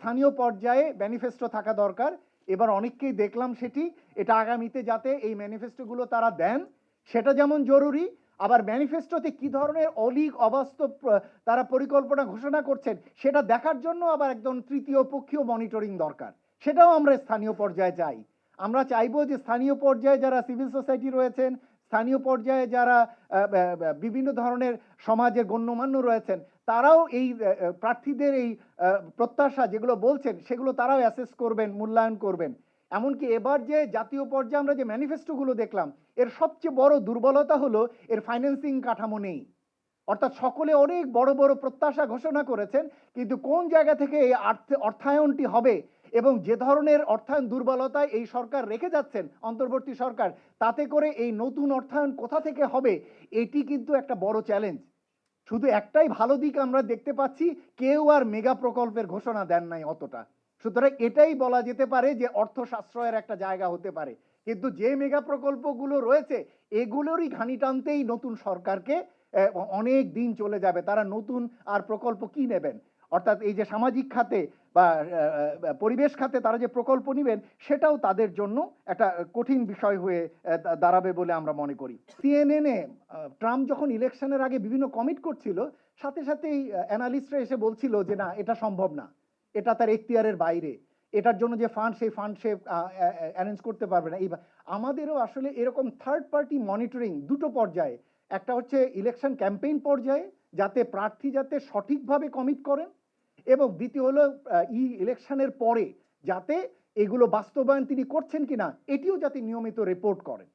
স্থানীয় পর্যায়ে ম্যানিফেস্টো থাকা দরকার। এবার অনেককেই দেখলাম সেটি। এটা আগামীতে যাতে এই ম্যানিফেস্টোগুলো তারা দেন, সেটা যেমন জরুরি, আবার ম্যানিফেস্টোতে কি ধরনের অলিক অবাস্তব তারা পরিকল্পনা ঘোষণা করছেন, সেটা দেখার জন্য আবার একদম তৃতীয় পক্ষীয় মনিটরিং দরকার। সেটাও আমরা স্থানীয় পর্যায়ে চাই। আমরা চাইব যে স্থানীয় পর্যায়ে যারা সিভিল সোসাইটি রয়েছেন স্থানীয় পর্যায়ে যারা বিভিন্ন ধরনের সমাজের গণ্যমান্য রয়েছেন, তারাও এই প্রার্থীদের এই প্রত্যাশা যেগুলো বলছেন, সেগুলো তারাও অ্যাসেস করবেন, মূল্যায়ন করবেন। এমনকি এবার যে জাতীয় পর্যায়ে আমরা যে ম্যানিফেস্টোগুলো দেখলাম, এর সবচেয়ে বড় দুর্বলতা হলো এর ফাইন্যান্সিং কাঠামো নেই। অর্থাৎ সকলে অনেক বড় বড় প্রত্যাশা ঘোষণা করেছেন, কিন্তু কোন জায়গা থেকে এই অর্থায়নটি হবে এবং যে ধরনের অর্থায়ন দুর্বলতায় এই সরকার রেখে যাচ্ছেন, অন্তর্বর্তী সরকার, তাতে করে এই নতুন অর্থায়ন কোথা থেকে হবে, এটি কিন্তু একটা বড় চ্যালেঞ্জ শুধু একটাই ভালো দিক আমরা দেখতে পাচ্ছি, কেউ আর মেগা প্রকল্পের ঘোষণা দেন নাই অতটা। সুতরাং এটাই বলা যেতে পারে যে অর্থ সাশ্রয়ের একটা জায়গা হতে পারে। কিন্তু যে মেগা প্রকল্পগুলো রয়েছে, এগুলোরই ঘানি টানতেই নতুন সরকারকে অনেক দিন চলে যাবে। তারা নতুন আর প্রকল্প কি নেবেন? অর্থাৎ এই যে সামাজিক খাতে বা পরিবেশ খাতে তারা যে প্রকল্প নেবেন, সেটাও তাদের জন্য একটা কঠিন বিষয় হয়ে দাঁড়াবে বলে আমরা মনে করি। সিএনএনে ট্রাম্প যখন ইলেকশনের আগে বিভিন্ন কমিট করছিল, সাথে সাথেই অ্যানালিস্টরা এসে বলছিল যে, না, এটা সম্ভব না। এটা তার এখতিয়ারের বাইরে। এটার জন্য যে ফান্ড, সেই ফান্ড সে অ্যারেঞ্জ করতে পারবে না। এই আমাদেরও আসলে এরকম থার্ড পার্টি মনিটরিং দুটো পর্যায়ে। একটা হচ্ছে ইলেকশন ক্যাম্পেইন পর্যায়ে, যাতে প্রার্থী যাতে সঠিকভাবে কমিট করেন এবং দ্বিতীয় হলো ই ইলেকশনের পরে যাতে এগুলো বাস্তবায়ন তিনি করছেন কিনা, এটিও যাতে নিয়মিত রিপোর্ট করেন।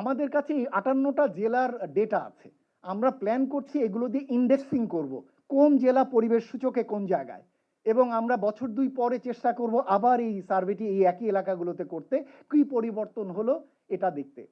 আমাদের কাছে এই আটান্নটা জেলার ডেটা আছে। আমরা প্ল্যান করছি এগুলো দিয়ে ইন্ডেক্সিং করব, কোন জেলা পরিবেশ সূচকে কোন জায়গায়। এবং আমরা বছর দুই পরে চেষ্টা করব আবার এই সার্ভেটি এই একই এলাকাগুলোতে করতে, কি পরিবর্তন হলো এটা দেখতে।